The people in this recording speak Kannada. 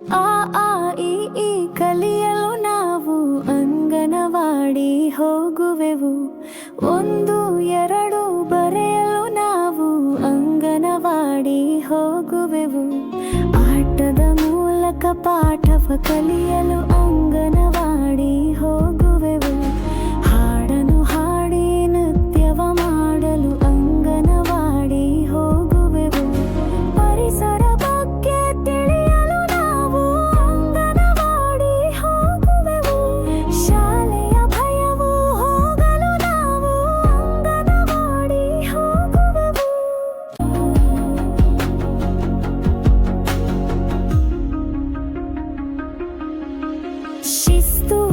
ಆ ಆ, ಈ ಈ ಕಲಿಯಲು ನಾವು ಅಂಗನವಾಡಿ ಹೋಗುವೆವು. ಒಂದು, ಎರಡು ಬರೆಯಲು ನಾವು ಅಂಗನವಾಡಿ ಹೋಗುವೆವು. ಆಟದ ಮೂಲಕ ಪಾಠವ ಕಲಿಯಲು ಅಂಗನ She's the